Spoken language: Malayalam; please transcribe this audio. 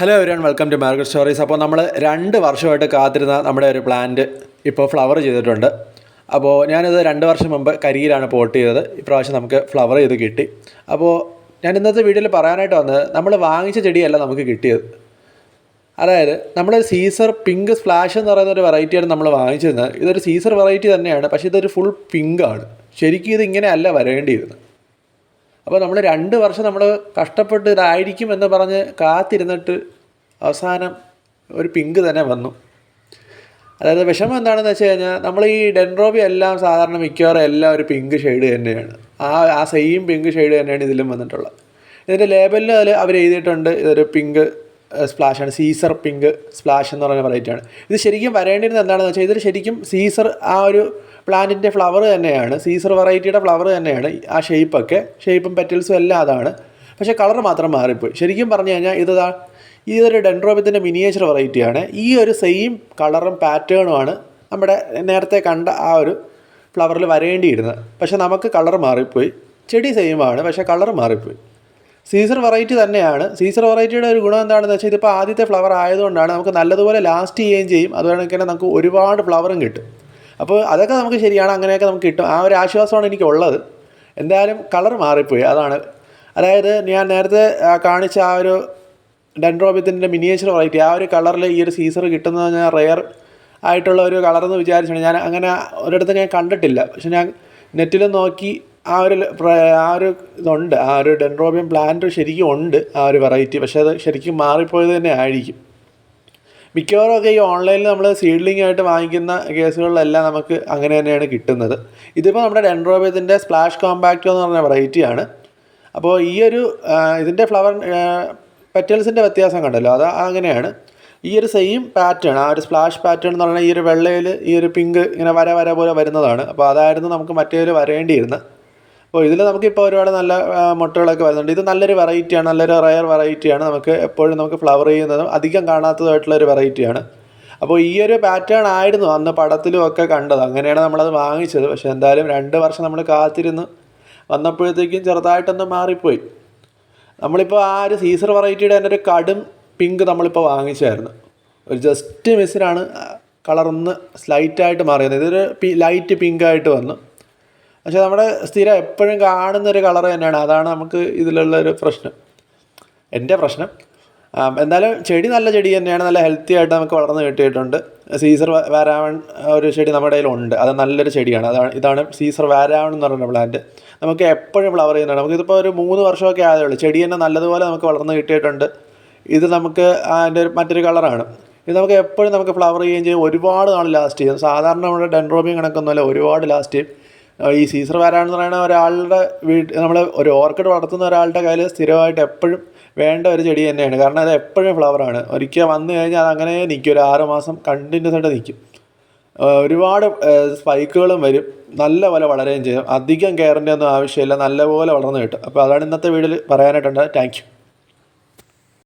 Hello everyone welcome to market stories അപ്പോൾ നമ്മൾ രണ്ട് വർഷമായിട്ട് കാത്തിരുന്ന നമ്മുടെ ഒരു പ്ലാന്റ് ഇപ്പോൾ ഫ്ലവർ ചെയ്തിട്ടുണ്ട്. അപ്പോൾ ഞാനിത് രണ്ട് വർഷം മുമ്പ് കരിയിലാണ് പോട്ട് ചെയ്തത്. ഇപ്രാവശ്യം നമുക്ക് ഫ്ലവർ ചെയ്ത് കിട്ടി. അപ്പോൾ ഞാൻ ഇന്നത്തെ വീഡിയോയിൽ പറയാനായിട്ട് വന്നത് നമ്മൾ വാങ്ങിച്ച ചെടിയല്ല നമുക്ക് കിട്ടിയത്. അതായത് നമ്മൾ സീസർ പിങ്ക് സ്പ്ലാഷ് എന്ന് പറയുന്ന ഒരു വെറൈറ്റിയാണ് നമ്മൾ വാങ്ങിച്ചിരുന്നത്. ഇതൊരു സീസർ വെറൈറ്റി തന്നെയാണ് പക്ഷേ ഇതൊരു ഫുൾ പിങ്കാണ് ശരിക്കും ഇത് ഇങ്ങനെയല്ല വരേണ്ടിയിരുന്നത്. അപ്പോൾ നമ്മൾ രണ്ട് വർഷം നമ്മൾ കഷ്ടപ്പെട്ട് ഇതായിരിക്കും എന്ന് പറഞ്ഞ് കാത്തിരുന്നിട്ട് അവസാനം ഒരു പിങ്ക് തന്നെ വന്നു. അതായത് വിഷമം എന്താണെന്ന് വെച്ച് കഴിഞ്ഞാൽ നമ്മൾ ഈ ഡെൻഡ്രോബി എല്ലാം സാധാരണ മിക്കവാറും എല്ലാം ഒരു പിങ്ക് ഷെയ്ഡ് തന്നെയാണ്. ആ ആ സെയിം പിങ്ക് ഷെയ്ഡ് തന്നെയാണ് ഇതിലും വന്നിട്ടുള്ളത്. ഇതിന്റെ ലേബലിൽ അതിൽ അവർ എഴുതിയിട്ടുണ്ട് ഇതൊരു പിങ്ക് സ്പ്ലാഷാണ് സീസർ പിങ്ക് സ്പ്ലാഷ് എന്ന് പറയുന്ന വെറൈറ്റിയാണ് ഇത് ശരിക്കും വരേണ്ടിയിരുന്നത് എന്താണെന്ന് വെച്ചാൽ ഇതിൽ ശരിക്കും സീസർ ആ ഒരു പ്ലാന്റിന്റെ ഫ്ലവർ തന്നെയാണ്. സീസർ വെറൈറ്റിയുടെ ഫ്ലവർ തന്നെയാണ്. ആ ഷേപ്പൊക്കെ ഷേപ്പും പെറ്റൽസും എല്ലാം അതാണ്. പക്ഷേ കളർ മാത്രം മാറിപ്പോയി. ശരിക്കും പറഞ്ഞു കഴിഞ്ഞാൽ ഇത് ഈ ഒരു ഡെൻഡ്രോബിത്തിന്റെ മിനിയേച്ചർ വെറൈറ്റിയാണ് ഈ ഒരു സെയിം കളറും പാറ്റേണുമാണ് നമ്മുടെ നേരത്തെ കണ്ട ആ ഒരു ഫ്ലവറിൽ വരേണ്ടിയിരുന്നത്. പക്ഷേ നമുക്ക് കളർ മാറിപ്പോയി. ചെടി സെയിമാണ് പക്ഷേ കളർ മാറിപ്പോയി. സീസർ വെറൈറ്റി തന്നെയാണ്. സീസർ വെറൈറ്റിയുടെ ഒരു ഗുണം എന്താണെന്ന് വെച്ചാൽ ഇതിപ്പോൾ ആദ്യത്തെ ഫ്ലവർ ആയതുകൊണ്ടാണ് നമുക്ക് നല്ലതുപോലെ ലാസ്റ്റ് ചെയ്യുകയും ചെയ്യും. അതുകൊണ്ട് തന്നെ നമുക്ക് ഒരുപാട് ഫ്ലവറും കിട്ടും. അപ്പോൾ അതൊക്കെ നമുക്ക് ശരിയാണ്. അങ്ങനെയൊക്കെ നമുക്ക് കിട്ടും. ആ ഒരു ആശ്വാസമാണ് എനിക്കുള്ളത്. എന്തായാലും കളർ മാറിപ്പോയി. അതാണ്. അതായത് ഞാൻ നേരത്തെ കാണിച്ച ആ ഒരു ഡെൻഡ്രോബിത്തിന്റെ മിനിയേച്ചർ വെറൈറ്റി ആ ഒരു കളറിൽ ഈ ഒരു സീസർ കിട്ടുന്നത് ഞാൻ റെയർ ആയിട്ടുള്ള ഒരു കളറെന്ന് വിചാരിച്ചാണ് ഞാൻ അങ്ങനെ ഒരിടത്ത് ഞാൻ കണ്ടിട്ടില്ല. പക്ഷെ ഞാൻ നെറ്റിൽ നോക്കി ആ ഒരു ആ ഒരു ഇതുണ്ട്. ആ ഒരു ഡെൻഡ്രോബിയം പ്ലാന്റ് ശരിക്കും ഉണ്ട് ആ ഒരു വെറൈറ്റി പക്ഷേ അത് ശരിക്കും മാറിപ്പോയത് തന്നെ ആയിരിക്കും. മിക്കവാറും ഒക്കെ ഈ ഓൺലൈനിൽ നമ്മൾ സീഡ്ലിംഗ് ആയിട്ട് വാങ്ങിക്കുന്ന കേസുകളിലെല്ലാം നമുക്ക് അങ്ങനെ തന്നെയാണ് കിട്ടുന്നത്. ഇതിപ്പോൾ നമ്മുടെ ഡെൻഡ്രോബിയത്തിന്റെ സ്പ്ലാഷ് കോമ്പാക്റ്റ് എന്ന് പറഞ്ഞ വെറൈറ്റിയാണ് അപ്പോൾ ഈ ഒരു ഇതിന്റെ ഫ്ലവർ പെറ്റൽസിന്റെ വ്യത്യാസം കണ്ടല്ലോ. അത് അങ്ങനെയാണ്. ഈ ഒരു സെയിം പാറ്റേൺ ആ ഒരു സ്പ്ലാഷ് പാറ്റേൺ എന്ന് പറഞ്ഞാൽ ഈ ഒരു വെള്ളയിൽ ഈ ഒരു പിങ്ക് ഇങ്ങനെ വര വര പോലെ വരുന്നതാണ്. അപ്പോൾ അതായിരുന്നു നമുക്ക് മറ്റേതിൽ വരേണ്ടിയിരുന്നത്. അപ്പോൾ ഇതിൽ നമുക്കിപ്പോൾ ഒരുപാട് നല്ല മുട്ടകളൊക്കെ വരുന്നുണ്ട്. ഇത് നല്ലൊരു വെറൈറ്റിയാണ് നല്ലൊരു റയർ വെറൈറ്റിയാണ് നമുക്ക് എപ്പോഴും നമുക്ക് ഫ്ലവർ ചെയ്യുന്നതും അധികം കാണാത്തതായിട്ടുള്ള ഒരു വെറൈറ്റിയാണ് അപ്പോൾ ഈ ഒരു പാറ്റേൺ ആയിരുന്നു അന്ന് പടത്തിലും ഒക്കെ കണ്ടത്. അങ്ങനെയാണ് നമ്മളത് വാങ്ങിച്ചത്. പക്ഷേ എന്തായാലും രണ്ട് വർഷം നമ്മൾ കാത്തിരുന്ന് വന്നപ്പോഴത്തേക്കും ചെറുതായിട്ടൊന്ന് മാറിപ്പോയി. നമ്മളിപ്പോൾ ആ ഒരു സീസർ വെറൈറ്റിയുടെ തന്നെ ഒരു കടും പിങ്ക് നമ്മളിപ്പോൾ വാങ്ങിച്ചായിരുന്നു. ഒരു ജസ്റ്റ് മിസ്സിനാണ് ഒന്ന് സ്ലൈറ്റായിട്ട് മാറിയത്. ഇതൊരു ലൈറ്റ് പിങ്കായിട്ട് വന്നു. പക്ഷേ നമ്മുടെ സ്ഥിരം എപ്പോഴും കാണുന്ന ഒരു കളർ തന്നെയാണ്. അതാണ് നമുക്ക് ഇതിലുള്ള ഒരു പ്രശ്നം. എന്റെ പ്രശ്നം. എന്തായാലും ചെടി നല്ല ചെടി തന്നെയാണ്. നല്ല ഹെൽത്തി ആയിട്ട് നമുക്ക് വളർന്നു കിട്ടിയിട്ടുണ്ട്. സീസർ വാരാവൺ ഒരു ചെടി നമ്മുടെ കയ്യിലുണ്ട്. അത് നല്ലൊരു ചെടിയാണ്. അതാണ് ഇതാണ് സീസർ വാരാവൺ എന്ന് പറയുന്ന പ്ലാന്റ് നമുക്ക് എപ്പോഴും ഫ്ലവർ ചെയ്യുന്നതാണ്. നമുക്കിതിപ്പോൾ ഒരു മൂന്ന് വർഷമൊക്കെ ആയതേ ഉള്ളൂ. ചെടി തന്നെ നല്ലതുപോലെ നമുക്ക് വളർന്നു കിട്ടിയിട്ടുണ്ട്. ഇത് നമുക്ക് അതിന്റെ ഒരു മറ്റൊരു കളറാണ്. ഇത് നമുക്ക് എപ്പോഴും നമുക്ക് ഫ്ലവർ ചെയ്യുകയും ചെയ്യും. ഒരുപാട് നാൾ ലാസ്റ്റ് ചെയ്യും. സാധാരണ നമ്മുടെ ഡെൻഡ്രോബിയും കണക്കൊന്നുമല്ല. ഒരുപാട് ലാസ്റ്റ് ചെയ്യും. ഈ സീസർ വരാണെന്ന് പറയുന്ന ഒരാളുടെ വീട്ടിൽ നമ്മൾ ഒരു ഓർക്കിഡ് വളർത്തുന്ന ഒരാളുടെ കയ്യിൽ സ്ഥിരമായിട്ട് എപ്പോഴും വേണ്ട ഒരു ചെടി തന്നെയാണ്. കാരണം അത് എപ്പോഴും ഫ്ലവറാണ് ഒരിക്കൽ വന്നു കഴിഞ്ഞാൽ അത് അങ്ങനെ നിൽക്കും ഒരു ആറ് മാസം കണ്ടിന്യൂസ് ആയിട്ട് നിൽക്കും ഒരുപാട് സ്പൈക്കുകളും വരും. നല്ലപോലെ വളരുകയും ചെയ്യും. അധികം കെയറിന്റെ ഒന്നും ആവശ്യമില്ല. നല്ലപോലെ വളർന്നു കിട്ടും. അപ്പോൾ അതാണ് ഇന്നത്തെ വീഡിയോയിൽ പറയാനായിട്ടുണ്ട് താങ്ക് യു